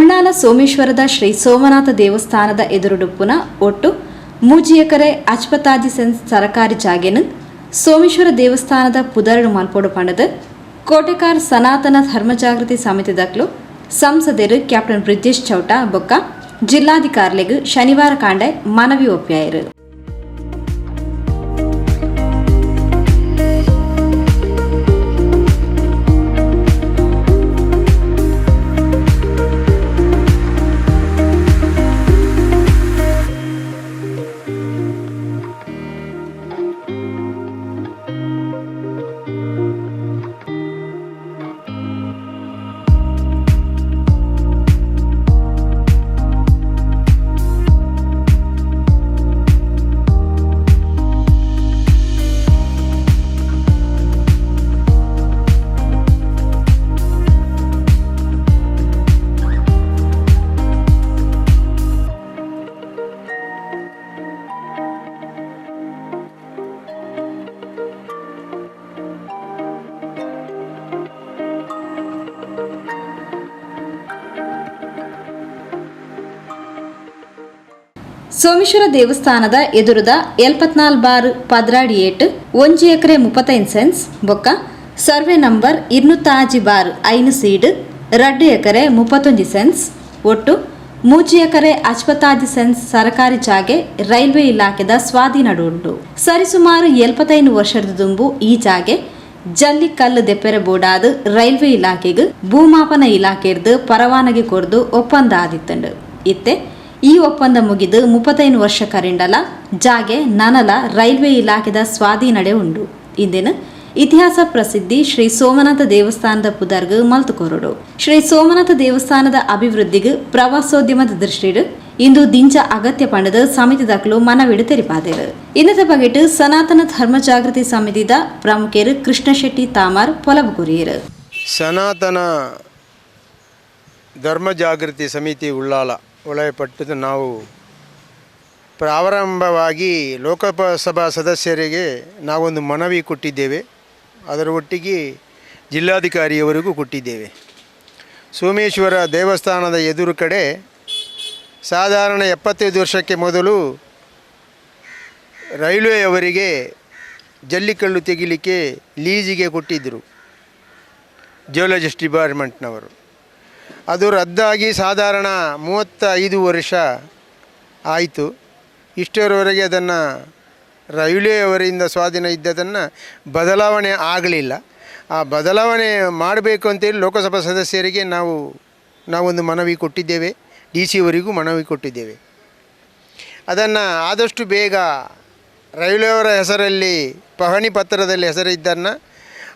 ಸೋಮೇಶ್ವರದ ಶ್ರೀ ಸೋಮನಾಥ ದೇವಸ್ಥಾನದ ಎದುರುಡುಪ್ಪುನ ಒಟ್ಟು ಮೂಜಿ ಎಕರೆ ಅಚ್ಪತಾಜಿ ಸೆನ್ಸ್ ಸರಕಾರಿ ಜಾಗೆನು ಸೋಮೇಶ್ವರ ದೇವಸ್ಥಾನದ ಪುದರಡು ಮಲ್ಪೋಡು ಪಂಡದ ಕೋಟೆಕಾರ್ ಸನಾತನ ಧರ್ಮ ಜಾಗೃತಿ ಸಮಿತಿ ದಕ್ಲು ಸಂಸದರು ಕ್ಯಾಪ್ಟನ್ ಬ್ರಿಜೇಶ್ ಚೌಟ ಬೊಕ್ಕ ಜಿಲ್ಲಾಧಿಕಾರಿಗೂ ಶನಿವಾರ ಕಾಂಡೆ ಮನವಿ ಒಪ್ಪಾಯರು ಸೋಮೇಶ್ವರ ದೇವಸ್ಥಾನದ ಎದುರುದ ಎಲ್ಪತ್ನಾಲ್ ಬಾರ್ ಪದ್ರಾಡಿ ಏಟ್, ಒಂಜಿ ಎಕರೆ ಮುಪ್ಪತ್ತೈದು ಸೆನ್ಸ್ ಬೊಕ್ಕ. ಸರ್ವೆ ನಂಬರ್ ಇರ್ನುತ್ತಾಜಿ ಬಾರ್ ಐನು ಸೀಡ್, ರಡ್ಡು ಎಕರೆ ಮುಪ್ಪತ್ತೊಂಜಿ ಸೆನ್ಸ್ ಒಟ್ಟು ಮೂಜಿ ಎಕರೆ ಅಚ್ಪತ್ತಾಜಿ ಸೆನ್ಸ್ ಸರಕಾರಿ ಜಾಗೆ ರೈಲ್ವೆ ಇಲಾಖೆದ ಸ್ವಾಧೀನಡುಂಡು ಸರಿಸುಮಾರು ಎಲ್ಪತ್ತೈದು ವರ್ಷದ ದುಂಬು ಈ ಜಾಗೆ ಜಲ್ಲಿ ಕಲ್ಲು ದೆಪ್ಪೆರೆ ಬೋಡಾದ ರೈಲ್ವೆ ಇಲಾಖೆಗೆ ಭೂಮಾಪನ ಇಲಾಖೆರ್ದು ಪರವಾನಗಿ ಕೊರ್ದು ಒಪ್ಪಂದ ಆದಿತ್ತಂಡು ಇತ್ತೆ ಈ ಒಪ್ಪಂದ ಮುಗಿದು ಮುಪ್ಪತ್ತೈದು ವರ್ಷ ಕರಿಂಡಲ ಜಾಗೆ ನನಲ ರೈಲ್ವೆ ಇಲಾಖೆದ ಸ್ವಾಧೀನಡೆ ಉಂಡು ಇಂದಿನ ಇತಿಹಾಸ ಪ್ರಸಿದ್ಧಿ ಶ್ರೀ ಸೋಮನಾಥ ದೇವಸ್ಥಾನದ ಪುದರ್ಗ್ ಮಲ್ತುಕೊರಡು. ಶ್ರೀ ಸೋಮನಾಥ ದೇವಸ್ಥಾನದ ಅಭಿವೃದ್ಧಿಗೆ ಪ್ರವಾಸೋದ್ಯಮದ ದೃಷ್ಟಿಡು ಇಂದು ದಿಂಜ ಅಗತ್ಯ ಪಂಡದ ಸಮಿತಿ ದಾಖಲು ಮನವಿಡು ತೆರಿಪಾದೇರು ಇನ್ನದ ಬಗೆಟ್ ಸನಾತನ ಧರ್ಮ ಜಾಗೃತಿ ಸಮಿತಿದ ಪ್ರಮುಖರು ಕೃಷ್ಣ ಶೆಟ್ಟಿ ತಾಮರ್ ಪೊಲಬುಗುರಿಯರು ಸನಾತನ ಧರ್ಮ ಜಾಗೃತಿ ಸಮಿತಿ ಉಳ್ಳಾಲ ಒಳಪಟ್ಟದ್ದು ನಾವು. ಪ್ರಾರಂಭವಾಗಿ ಲೋಕಸಭಾ ಸದಸ್ಯರಿಗೆ ನಾವೊಂದು ಮನವಿ ಕೊಟ್ಟಿದ್ದೇವೆ. ಅದರ ಒಟ್ಟಿಗೆ ಜಿಲ್ಲಾಧಿಕಾರಿಯವರಿಗೂ ಕೊಟ್ಟಿದ್ದೇವೆ. ಸೋಮೇಶ್ವರ ದೇವಸ್ಥಾನದ ಎದುರು ಕಡೆ ಸಾಧಾರಣ ಎಪ್ಪತ್ತೈದು ವರ್ಷಕ್ಕೆ ಮೊದಲು ರೈಲ್ವೆಯವರಿಗೆ ಜಲ್ಲಿಕಲ್ಲು ತೆಗಿಲಿಕ್ಕೆ ಲೀಜಿಗೆ ಕೊಟ್ಟಿದ್ದರು. ಜಿಯೋಲಜಿಸ್ಟ್ ಡಿಪಾರ್ಟ್ಮೆಂಟ್ನವರು. ಅದು ರದ್ದಾಗಿ ಸಾಧಾರಣ ಮೂವತ್ತೈದು ವರ್ಷ ಆಯಿತು. ಇಷ್ಟರವರೆಗೆ ಅದನ್ನು ರೈಲ್ವೆಯವರಿಂದ ಸ್ವಾಧೀನ ಇದ್ದದನ್ನು ಬದಲಾವಣೆ ಆಗಲಿಲ್ಲ. ಆ ಬದಲಾವಣೆ ಮಾಡಬೇಕು ಅಂತೇಳಿ ಲೋಕಸಭಾ ಸದಸ್ಯರಿಗೆ ನಾವು, ನಾವೊಂದು ಮನವಿ ಕೊಟ್ಟಿದ್ದೇವೆ. ಡಿ ಸಿಯವರಿಗೂ ಮನವಿ ಕೊಟ್ಟಿದ್ದೇವೆ. ಅದನ್ನು ಆದಷ್ಟು ಬೇಗ ರೈಲ್ವೆಯವರ ಹೆಸರಲ್ಲಿ ಪಹಣಿ ಪತ್ರದಲ್ಲಿ ಹೆಸರಿದ್ದನ್ನು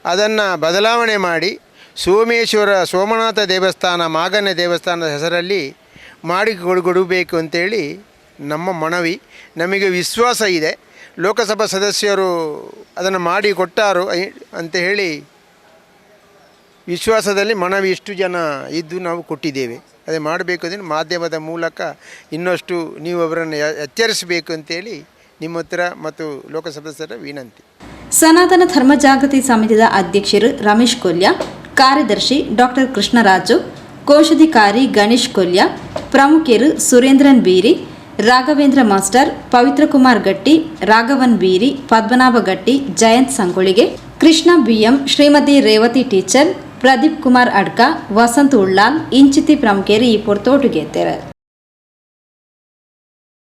ಅದನ್ನು ಬದಲಾವಣೆ ಮಾಡಿ ಸೋಮೇಶ್ವರ ಸೋಮನಾಥ ದೇವಸ್ಥಾನ, ಮಾಗನ ದೇವಸ್ಥಾನದ ಹೆಸರಲ್ಲಿ ಮಾಡಿ ಕೊಡಬೇಕು ಅಂತೇಳಿ ನಮ್ಮ ಮನವಿ. ನಮಗೆ ವಿಶ್ವಾಸ ಇದೆ. ಲೋಕಸಭಾ ಸದಸ್ಯರು ಅದನ್ನು ಮಾಡಿ ಕೊಟ್ಟಾರು ಅಂತ ಹೇಳಿ ವಿಶ್ವಾಸದಲ್ಲಿ ಮನವಿ ಇಷ್ಟು ಜನ ಇದ್ದು ನಾವು ಕೊಟ್ಟಿದ್ದೇವೆ. ಅದೇ ಮಾಡಬೇಕು ಅಂದರೆ ಮಾಧ್ಯಮದ ಮೂಲಕ ಇನ್ನಷ್ಟು ನೀವು ಅವರನ್ನು ಎಚ್ಚರಿಸಬೇಕು ಅಂತೇಳಿ ನಿಮ್ಮ ಹತ್ರ ಮತ್ತು ಲೋಕಸಭಾ ವಿನಂತಿ. ಸನಾತನ ಧರ್ಮ ಜಾಗೃತಿ ಸಮಿತಿಯ ಅಧ್ಯಕ್ಷರು ರಮೇಶ್ ಕೊಲ್ಯ ಕಾರ್ಯದರ್ಶಿ ಡಾಕ್ಟರ್ ಕೃಷ್ಣರಾಜು, ಕೋಶಾಧಿಕಾರಿ ಗಣೇಶ್ ಕೊಲ್ಯ ಪ್ರಮುಖರು ಸುರೇಂದ್ರನ್ ಬೀರಿ, ರಾಘವೇಂದ್ರ ಮಾಸ್ಟರ್, ಪವಿತ್ರಕುಮಾರ್ ಗಟ್ಟಿ, ರಾಘವನ್ ಬೀರಿ, ಪದ್ಮನಾಭ ಗಟ್ಟಿ, ಜಯಂತ್ ಸಂಗೊಳಿಗೆ, ಕೃಷ್ಣ ಬಿಎಂ, ಶ್ರೀಮತಿ ರೇವತಿ ಟೀಚರ್, ಪ್ರದೀಪ್ ಕುಮಾರ್ ಅಡ್ಕ, ವಸಂತ್ ಉಳ್ಳಾಲ್, ಇಂಚಿತಿ ಪ್ರಮುಖರು ಈ ಎತ್ತೇವೆ